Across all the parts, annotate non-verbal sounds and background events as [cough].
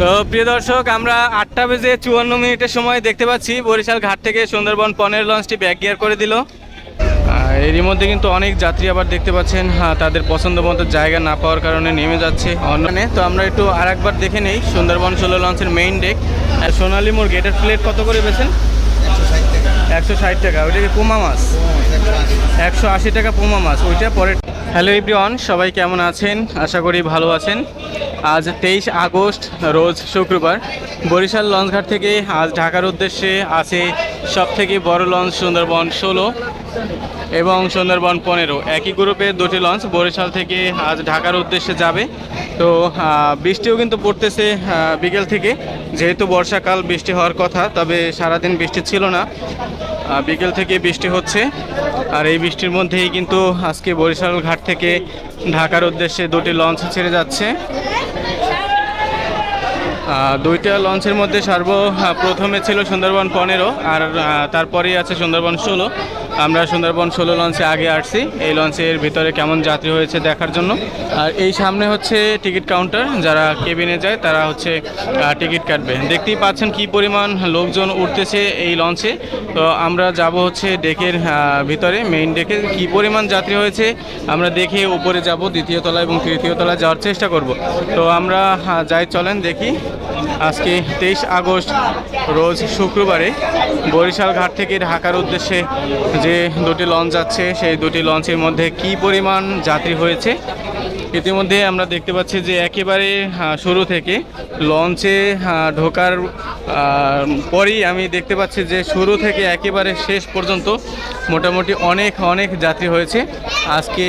তো প্রিয় দর্শক, আমরা আটটা বেজে চুয়ান্ন মিনিটের সময় দেখতে পাচ্ছি বরিশাল ঘাট থেকে সুন্দরবন পনেরো লঞ্চটি ব্যাক গিয়ার করে দিল। আর এরই মধ্যে কিন্তু অনেক যাত্রী আবার দেখতে পাচ্ছেন হ্যাঁ তাদের পছন্দ মতো জায়গা না পাওয়ার কারণে নেমে যাচ্ছে অন্যনে তো আমরা একটু আরেকবার দেখে নেই সুন্দরবন ষোলো লঞ্চের মেইন ডেক আর সোনালী মোড় গেটের প্লেট কত করে বেছেন একশো ষাট টাকা। ওইটা কি পুমা মাছ? একশো আশি টাকা পুমা মাছ। ওইটা পরে হ্যালো এভরিওয়ান, সবাই কেমন আছেন? আশা করি ভালো আছেন। আজ তেইশ আগস্ট, রোজ শুক্রবার। বরিশাল লঞ্চঘাট থেকে আজ ঢাকার উদ্দেশ্যে আছে সব থেকে বড় লঞ্চ সুন্দরবন ষোলো এবং সুন্দরবন পনেরো। একই গ্রুপের দুটি লঞ্চ বরিশাল থেকে আজ ঢাকার উদ্দেশ্যে যাবে। তো বৃষ্টিও কিন্তু পড়তেছে বিকেল থেকে। যেহেতু বর্ষাকাল, বৃষ্টি হওয়ার কথা, তবে সারাদিন বৃষ্টি ছিল না। বিকেল থেকে বৃষ্টি হচ্ছে। আর এই বৃষ্টির মধ্যেই কিন্তু আজকে বরিশাল ঘাট থেকে ঢাকার উদ্দেশ্যে দুটি লঞ্চ ছেড়ে যাচ্ছে। দুইটা লঞ্চের মধ্যে সর্ব আহ, প্রথমে ছিল সুন্দরবন পনেরো আর তারপরেই আছে সুন্দরবন ষোলো। আমরা সুন্দরবন ষোলো লঞ্চে আগে আসছি। এই লঞ্চের ভিতরে কেমন যাত্রী হয়েছে দেখার জন্য। আর এই সামনে হচ্ছে টিকিট কাউন্টার। যারা কেবিনে যায়, তারা হচ্ছে টিকিট কাটবে। দেখতেই পাচ্ছেন কি পরিমাণ লোকজন উঠতেছে এই লঞ্চে। তো আমরা যাব হচ্ছে ডেকের ভিতরে মেইন ডেকে। কি পরিমাণ যাত্রী হয়েছে, আমরা দেখে উপরে যাব, দ্বিতীয় তলা এবং তৃতীয় তলায় যাওয়ার চেষ্টা করব। তো আমরা যাই চলেন দেখি। আজকে তেইশ আগস্ট, রোজ শুক্রবারে বরিশাল ঘাট থেকে ঢাকার উদ্দেশ্যে যে দুটি লঞ্চ আছে সেই দুটি লঞ্চের মধ্যে কি পরিমাণ যাত্রী হয়েছে ইতিমধ্যে আমরা দেখতে পাচ্ছি যে একেবারে শুরু থেকে লঞ্চে ঢোকার পরেই আমি দেখতে পাচ্ছি যে শুরু থেকে একেবারে শেষ পর্যন্ত মোটামুটি অনেক অনেক যাত্রী হয়েছে। আজকে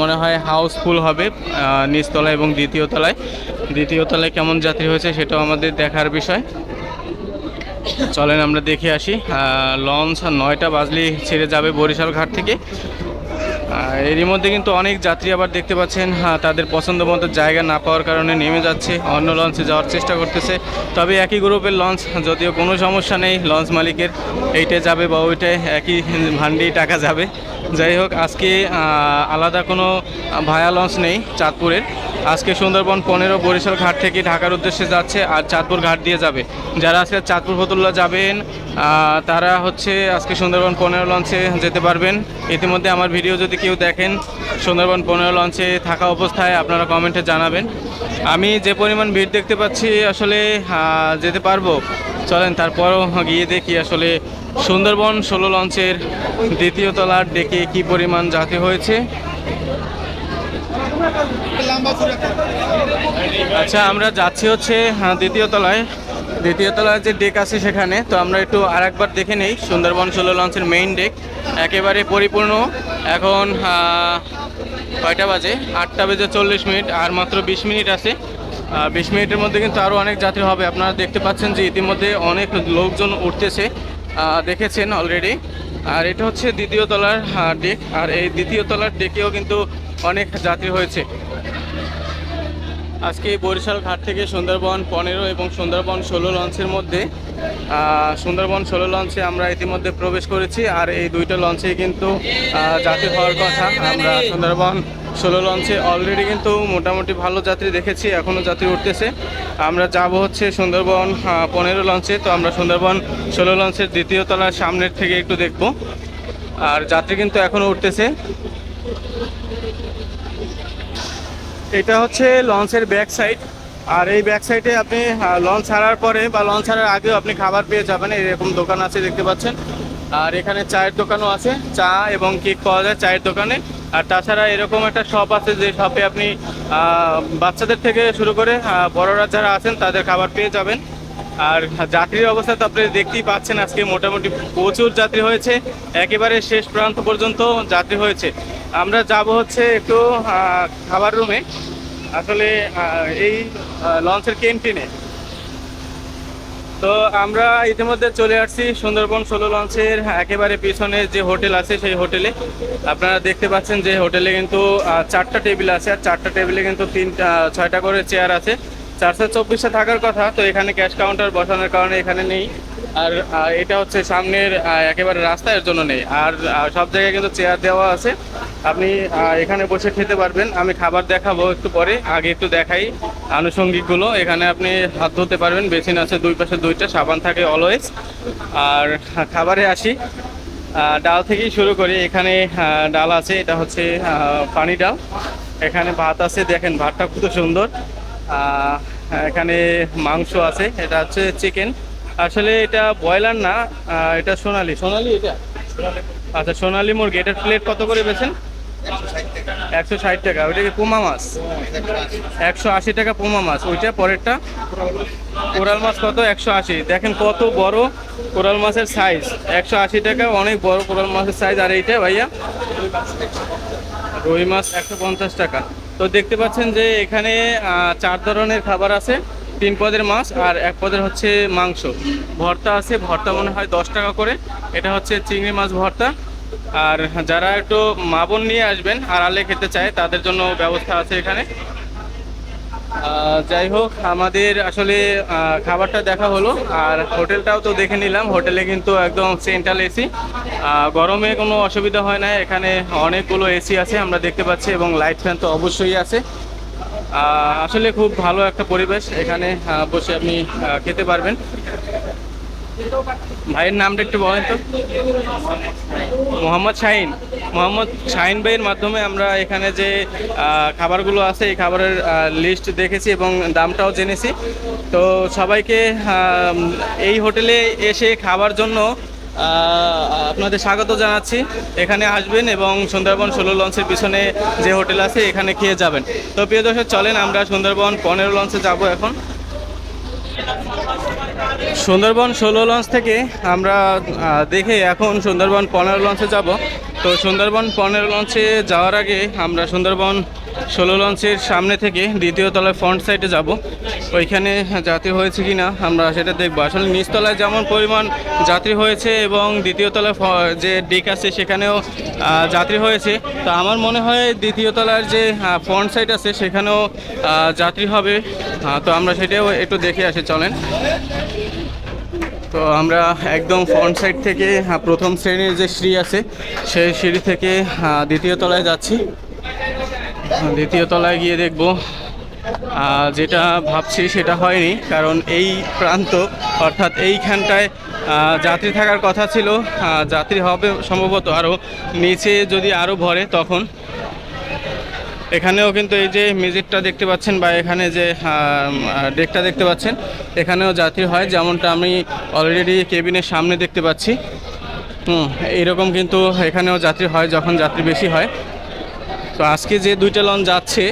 মনে হয় হাউসফুল হবে আহ, নিচতলায় এবং দ্বিতীয় তলায়। দ্বিতীয় তলায় কেমন যাত্রী হয়েছে সেটাও আমাদের দেখার বিষয়। চলেন আমরা দেখে আসি। লঞ্চ নয়টা বাজলি ছেড়ে যাবে বরিশাল ঘাট থেকে। এরই মধ্যে কিন্তু অনেক যাত্রী আবার দেখতে পাচ্ছেন তাদের পছন্দ মতো জায়গা না পাওয়ার কারণে নেমে যাচ্ছে, অন্য লঞ্চে যাওয়ার চেষ্টা করতেছে। তবে একই গ্রুপের লঞ্চ, যদিও কোনো সমস্যা নেই, লঞ্চ মালিকের এইটা যাবে বা ওইটায় একই ভান্ডি টাকা যাবে। যাই হোক, আজকে আলাদা কোনো ভায়া লঞ্চ নেই চাঁদপুরের। আজকে সুন্দরবন পনেরো বরিশাল ঘাট থেকে ঢাকার উদ্দেশ্যে যাচ্ছে আর চাঁদপুর ঘাট দিয়ে যাবে। যারা আজকে চাঁদপুর ফতুল্লা যাবেন তারা হচ্ছে আজকে সুন্দরবন পনেরো লঞ্চে যেতে পারবেন। ইতিমধ্যে আমার ভিডিও যদি কেউ দেখেন, সুন্দরবন পনেরো লঞ্চে থাকা অবস্থায় আপনারা কমেন্টে জানাবেন। আমি যে পরিমাণ ভিড় দেখতে পাচ্ছি, আসলে যেতে পারব। চলেন, তারপরও গিয়ে দেখি আসলে সুন্দরবন ষোলো লঞ্চের দ্বিতীয় তলার ডেকে কি পরিমাণ যাতে হয়েছে? আচ্ছা আমরা যাচ্ছি হচ্ছে হ্যাঁ, দ্বিতীয় তলায়। দ্বিতীয় তলায় যে ডেক আছে সেখানে তো আমরা একটু আরেকবার দেখে নেই। সুন্দরবন ষোলো লঞ্চের মেইন ডেক একেবারে পরিপূর্ণ। এখন কয়টা বাজে? আটটা বেজে চল্লিশ মিনিট আর মাত্র বিশ মিনিট আছে। বিশ মিনিটের মধ্যে কিন্তু আরও অনেক যাত্রী হবে। আপনারা দেখতে পাচ্ছেন যে ইতিমধ্যে অনেক লোকজন উঠতেছে। দেখেছেন অলরেডি আর এটা হচ্ছে দ্বিতীয় তলার ডেক আর এই দ্বিতীয় তলার ডেকেও কিন্তু অনেক যাত্রী হয়েছে। আজকে বরিশাল ঘাট থেকে সুন্দরবন পনেরো এবং সুন্দরবন ষোলো লঞ্চের মধ্যে সুন্দরবন ষোলো লঞ্চে আমরা ইতিমধ্যে প্রবেশ করেছি। আর এই দুইটা লঞ্চে কিন্তু যাত্রী হওয়ার কথা। আমরা সুন্দরবন ষোলো লঞ্চে অলরেডি কিন্তু মোটামুটি ভালো যাত্রী দেখেছি এখনও যাত্রী উঠতেছে। আমরা যাব হচ্ছে সুন্দরবন পনেরো লঞ্চে তো আমরা সুন্দরবন ষোলো লঞ্চের দ্বিতীয় তলার সামনের থেকে একটু দেখব। আর যাত্রী কিন্তু এখনও উঠতেছে। এটা হচ্ছে লঞ্চের ব্যাক সাইড আর এই ব্যাক সাইডে আপনি লঞ্চ ছাড়ার পরে বা লঞ্চ ছাড়ার আগেও আপনি খাবার পেয়ে যাবেন, এরকম দোকান আছে, দেখতে পাচ্ছেন। আর এখানে চায়ের দোকানও আছে, চা এবং কেক পাওয়া যায় চায়ের দোকানে। আর তাছাড়া এরকম একটা শপ আছে যে শপে আপনি বাচ্চাদের থেকে শুরু করে বড়রা যারা আছেন তাদের খাবার পেয়ে যাবেন। আর যাত্রীর অবস্থা তো আপনি দেখতেই পাচ্ছেন, আজকে মোটামুটি প্রচুর যাত্রী হয়েছে। একেবারে শেষ প্রান্ত পর্যন্ত যাত্রী হয়েছে। আমরা যাব হচ্ছে একটু খাবার রুমে আসলে এই লঞ্চের ক্যান্টিনে তো আমরা ইতিমধ্যে চলে আসছি সুন্দরবন ষোলো লঞ্চের একেবারে পিছনে যে হোটেল আছে সেই হোটেলে। আপনারা দেখতে পাচ্ছেন যে হোটেলে কিন্তু চারটা টেবিল আছে আর চারটা টেবিলে কিন্তু তিনটা ছয়টা করে চেয়ার আছে। চারশো চব্বিশে থাকার কথা, তো এখানে ক্যাশ কাউন্টার বসানোর কারণে এখানে নেই। আর এটা হচ্ছে সামনের একেবারে রাস্তা এর জন্য নেই। আর সব জায়গায় কিন্তু চেয়ার দেওয়া আছে। আপনি এখানে বসে খেতে পারবেন। আমি খাবার দেখাবো একটু পরে। আগে একটু দেখাই আনুষঙ্গিকগুলো। এখানে আপনি হাত ধুতে পারবেন। বেসিন আছে দুই পাশে দুইটা, সাবান থাকে অলওয়েজ আর, খাবারে আসি। ডাল থেকেই শুরু করি। এখানে ডাল আছে। এটা হচ্ছে পানি ডাল। এখানে ভাত আছে। দেখেন, ভাতটা খুব সুন্দর। এখানে মাংস আছে। এটা হচ্ছে চিকেন। আসলে এটা ব্রয়লার না এটা সোনালি। সোনালি এটা? আচ্ছা সোনালি মুরগি এটার প্লেট কত করে বেছেন একশো ষাট টাকা ওইটা কি পুমা মাছ। একশো আশি টাকা পুমা মাছ ওইটা পরেরটা। কোরাল মাছ কত? একশো আশি। দেখেন কত বড় কোরাল মাছের সাইজ একশো আশি টাকা অনেক বড় কোরাল মাছের সাইজ আর এইটা ভাইয়া রুই মাছ একশো পঞ্চাশ টাকা। তো দেখতে পাচ্ছেন যে এখানে চার ধরনের খাবার আছে। তিন পদের মাছ আর এক পদের হচ্ছে মাংস। ভর্তা আছে, ভর্তা মনে হয় দশ টাকা করে। এটা হচ্ছে চিংড়ি মাছ ভর্তা। আর যারা একটু মাবন নিয়ে আসবেন, আড়ালে খেতে চায়, তাদের জন্য ব্যবস্থা আছে এখানে। যাই হোক, আমাদের আসলে খাবারটা দেখা হলো। আর হোটেলটাও তো দেখে নিলাম। হোটেলে কিন্তু একদম সেন্ট্রাল এসি। গরমে কোনো অসুবিধা হয় না। এখানে অনেকগুলো এসি আছে, আমরা দেখতে পাচ্ছি, এবং লাইট ফ্যান তো অবশ্যই আছে। আসলে খুব ভালো একটা পরিবেশ। এখানে বসে আপনি খেতে পারবেন। ভাইয়ের নামটা একটু বলেন তো। মোহাম্মদ শাহিন। মোহাম্মদ শাহিন ভাইয়ের মাধ্যমে আমরা এখানে যে খাবারগুলো আছে, এই খাবারের লিস্ট দেখেছি এবং দামটাও জেনেছি। তো সবাইকে এই হোটেলে এসে খাবার জন্য আপনাদের স্বাগত জানাচ্ছি। এখানে আসবেন এবং সুন্দরবন ষোলো লঞ্চের পিছনে যে হোটেল আছে, এখানে খেয়ে যাবেন। তো প্রিয় দর্শক, চলেন আমরা সুন্দরবন পনেরো লঞ্চে যাব এখন। সুন্দরবন ষোলো লঞ্চ থেকে আমরা দেখে এখন সুন্দরবন পনেরো লঞ্চে যাব। তো সুন্দরবন পনেরো লঞ্চে যাওয়ার আগে আমরা সুন্দরবন ষোলো লঞ্চের সামনে থেকে দ্বিতীয় তলায় ফ্রন্ট সাইডে যাব। ওইখানে যাত্রী হয়েছে কি না আমরা সেটা দেখব। আসলে নিচতলায় যেমন পরিমাণ যাত্রী হয়েছে এবং দ্বিতীয় তলায় যে ডিক আছে সেখানেও যাত্রী হয়েছে। তো আমার মনে হয় দ্বিতীয় তলার যে ফ্রন্ট সাইড আছে সেখানেও যাত্রী হবে। তো আমরা সেটাও একটু দেখে আসি, চলেন। তো আমরা একদম ফ্রন্ট সাইড থেকে প্রথম শ্রেণির যে সিঁড়ি আছে, সেই সিঁড়ি থেকে দ্বিতীয় তলায় যাচ্ছি। দ্বিতীয় তলায় গিয়ে দেখব যেটা ভাবছি সেটা হয়নি, কারণ এই প্রান্ত, অর্থাৎ এইখানটায় যাত্রী থাকার কথা ছিল যাত্রী হবে সম্ভবত আরও নিচে যদি আরও ভরে, তখন এখানেও কিন্তু এই যে মিউজিকটা দেখতে পাচ্ছেন বা এখানে যে ডেকটা দেখতে পাচ্ছেন, এখানেও যাত্রী হয়, যেমনটা আমি অলরেডি কেবিনের সামনে দেখতে পাচ্ছি। হুম এইরকম কিন্তু এখানেও যাত্রী হয়, যখন যাত্রী বেশি হয়। তো আজকে যে দুইটা লঞ্চ যাচ্ছে,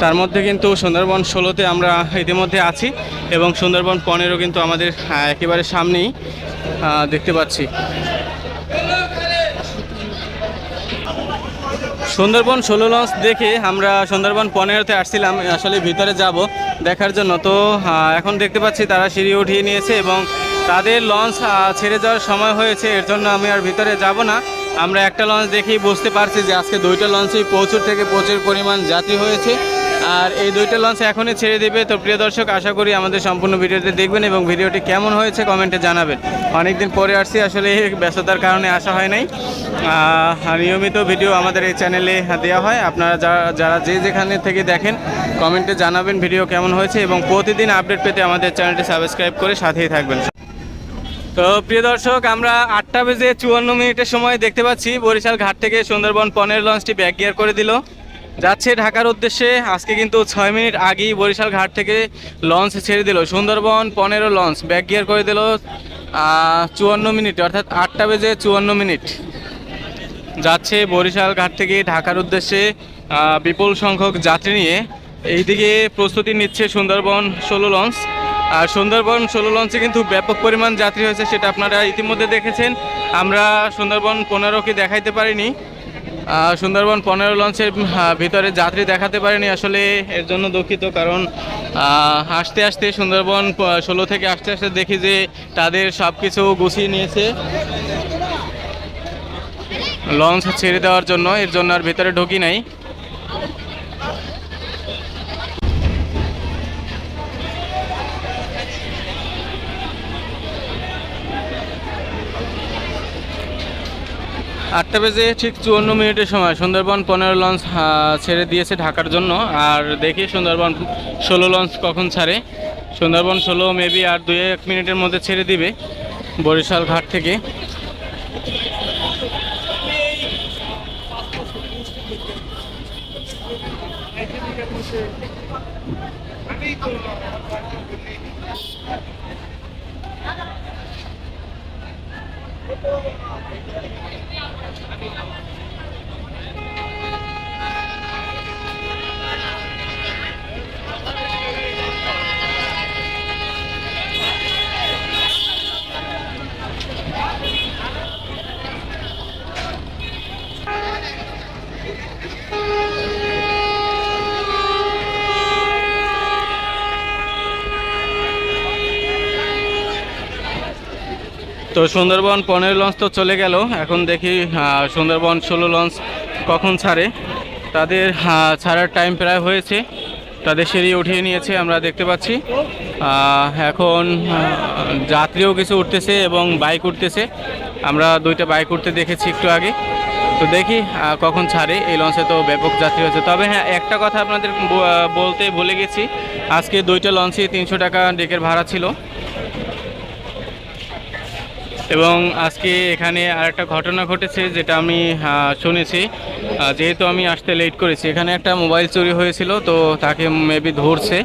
তার মধ্যে কিন্তু সুন্দরবন ষোলোতে আমরা ইতিমধ্যে আছি এবং সুন্দরবন পনেরো কিন্তু আমাদের একেবারে সামনেই দেখতে পাচ্ছি। সুন্দরবন ষোলো লঞ্চ দেখে আমরা সুন্দরবন পনেরোতে আসছিলাম, আসলে ভিতরে যাব দেখার জন্য। তো এখন দেখতে পাচ্ছি তারা সিঁড়ি উঠিয়ে নিয়েছে এবং তাদের লঞ্চ ছেড়ে যাওয়ার সময় হয়েছে, এর জন্য আমি আর ভিতরে যাব না। আমরা একটা লঞ্চ দেখেই বুঝতে পারছি যে আজকে দুইটা লঞ্চেই প্রচুর থেকে প্রচুর পরিমাণ যাত্রী হয়েছে। আর এই দুইটা লঞ্চ এখনই ছেড়ে দেবে। তো প্রিয় দর্শক, আশা করি আমাদের সম্পূর্ণ ভিডিওটি দেখবেন এবং ভিডিওটি কেমন হয়েছে কমেন্টে জানাবেন। অনেকদিন পরে আসছি, আসলে ব্যস্ততার কারণে আসা হয় নাই। নিয়মিত ভিডিও আমাদের এই চ্যানেলে দেওয়া হয়। আপনারা যারা যারা যে যেখানে থেকে দেখেন, কমেন্টে জানাবেন ভিডিও কেমন হয়েছে এবং প্রতিদিন আপডেট পেতে আমাদের চ্যানেলটি সাবস্ক্রাইব করে সাথেই থাকবেন। তো প্রিয় দর্শক, আমরা আটটা বেজে চুয়ান্ন মিনিটের সময় দেখতে পাচ্ছি। বরিশাল ঘাট থেকে সুন্দরবন পনেরো লঞ্চটি ব্যাক গিয়ার করে দিল। যাচ্ছে ঢাকার উদ্দেশ্যে। আজকে কিন্তু ছয় মিনিট আগেই বরিশাল ঘাট থেকে লঞ্চ ছেড়ে দিল। সুন্দরবন পনেরো লঞ্চ, ব্যাক গিয়ার করে দিল চুয়ান্ন মিনিট, অর্থাৎ আটটা বেজে চুয়ান্ন মিনিট। যাচ্ছে বরিশাল ঘাট থেকে ঢাকার উদ্দেশ্যে বিপুল সংখ্যক যাত্রী নিয়ে। এইদিকে প্রস্তুতি নিচ্ছে সুন্দরবন ষোলো লঞ্চ। আর সুন্দরবন ষোলো লঞ্চে কিন্তু ব্যাপক পরিমাণ যাত্রী হয়েছে, সেটা আপনারা ইতিমধ্যে দেখেছেন। আমরা সুন্দরবন পনেরোকে দেখাইতে পারিনি। সুন্দরবন পনেরো লঞ্চের ভিতরে যাত্রী দেখাতে পারেনি আসলে এর জন্য দুঃখিত, কারণ আসতে আসতে সুন্দরবন ষোলো থেকে আসতে আসতে দেখি যে তাদের সব কিছু গুছিয়ে নিয়েছে। লঞ্চ ছেড়ে দেওয়ার জন্য, এর জন্য আর ভেতরে ঢুকি নাই। আটটা বেজে ঠিক চুয়ান্ন মিনিটের সময় সুন্দরবন পনেরো লঞ্চ ছেড়ে দিয়েছে ঢাকার জন্য। আর দেখি সুন্দরবন ষোলো লঞ্চ কখন ছাড়ে। সুন্দরবন ষোলো মেবি আর দুই এক মিনিটের মধ্যে ছেড়ে দিবে বরিশাল ঘাট থেকে। তো সুন্দরবন পনেরো লঞ্চ তো চলে গেল। এখন দেখি সুন্দরবন ষোলো লঞ্চ কখন ছাড়ে। তাদের ছাড়ার টাইম প্রায় হয়েছে। তাদের সিঁড়ি উঠিয়ে নিয়েছে, আমরা দেখতে পাচ্ছি। এখন যাত্রীও কিছু উঠতেছে এবং বাইক উঠতেছে। আমরা দুইটা বাইক উঠতে দেখেছি একটু আগে। তো দেখি কখন ছাড়ে। এই লঞ্চে তো ব্যাপক যাত্রী হয়েছে। তবে হ্যাঁ একটা কথা আপনাদের বলতে ভুলে গেছি। আজকে দুইটা লঞ্চে তিনশো টাকা ডেকের ভাড়া ছিল। এবং আজকে এখানে আরেকটা ঘটনা ঘটেছে যেটা আমি শুনেছি। যেহেতু আমি আসতে লেট করেছি, এখানে একটা মোবাইল চুরি হয়েছিল, তো তাকে মেবি ধরছে।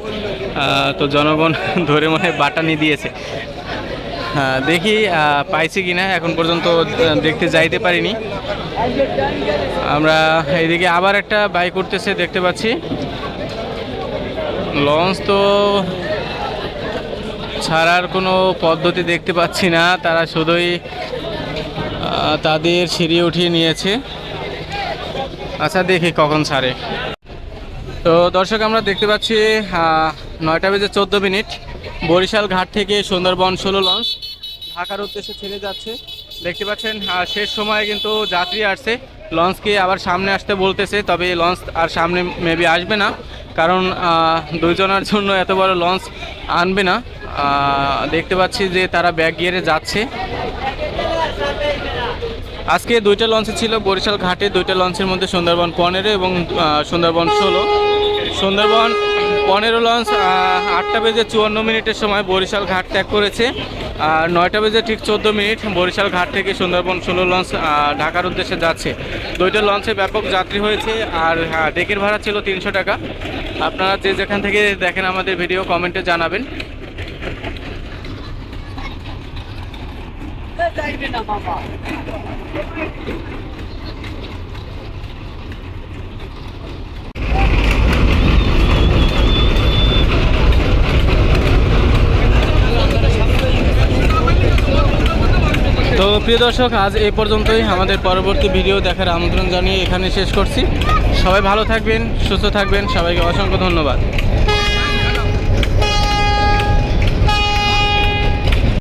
তো জনগণ [laughs] ধরে মনে বাটানি দিয়েছে। দেখি পাইছি কি না এখন পর্যন্ত দেখতে যাইতে পারিনি। আমরা এইদিকে আবার একটা বাইক উঠতেছে, দেখতে পাচ্ছি। লঞ্চ তো ছাড়ার কোনো পদ্ধতি দেখতে পাচ্ছি না। তারা শুধুই তাদের সিঁড়ি উঠিয়ে নিয়েছে। আচ্ছা দেখি কখন ছাড়ে। তো দর্শক আমরা দেখতে পাচ্ছি নয়টা বেজে চোদ্দ মিনিট। বরিশাল ঘাট থেকে সুন্দরবন ষোলো লঞ্চ। ঢাকার উদ্দেশ্যে ছেড়ে যাচ্ছে। দেখতে পাচ্ছেন শেষ সময়ে কিন্তু যাত্রী আসছে। লঞ্চকে আবার সামনে আসতে বলতেছে তবে লঞ্চ আর সামনে মেবি আসবে না। কারণ আহ, দুইজনের জন্য এত বড় লঞ্চ আনবে না। দেখতে পাচ্ছি যে তারা ব্যাগ গিয়ারে যাচ্ছে। আজকে দুইটা লঞ্চ ছিল বরিশাল ঘাটে, দুইটা লঞ্চের মধ্যে সুন্দরবন পনেরো এবং সুন্দরবন ষোলো। সুন্দরবন পনেরো লঞ্চ আটটা বেজে চুয়ান্ন মিনিটের সময় বরিশাল ঘাট ত্যাগ করেছে। আর নয়টা বেজে ঠিক চোদ্দ মিনিট বরিশাল ঘাট থেকে সুন্দরবন ষোলো লঞ্চ ঢাকার উদ্দেশ্যে যাচ্ছে। দুইটা লঞ্চে ব্যাপক যাত্রী হয়েছে আর ডেকের ভাড়া ছিল তিনশো টাকা। আপনারা যে যেখান থেকে দেখেন আমাদের ভিডিও কমেন্টে জানাবেন। তো প্রিয় দর্শক, আজ এই পর্যন্তই। আমাদের পরবর্তী ভিডিও দেখার আমন্ত্রণ জানিয়ে এখানে শেষ করছি। সবাই ভালো থাকবেন, সুস্থ থাকবেন। সবাইকে অসংখ্য ধন্যবাদ।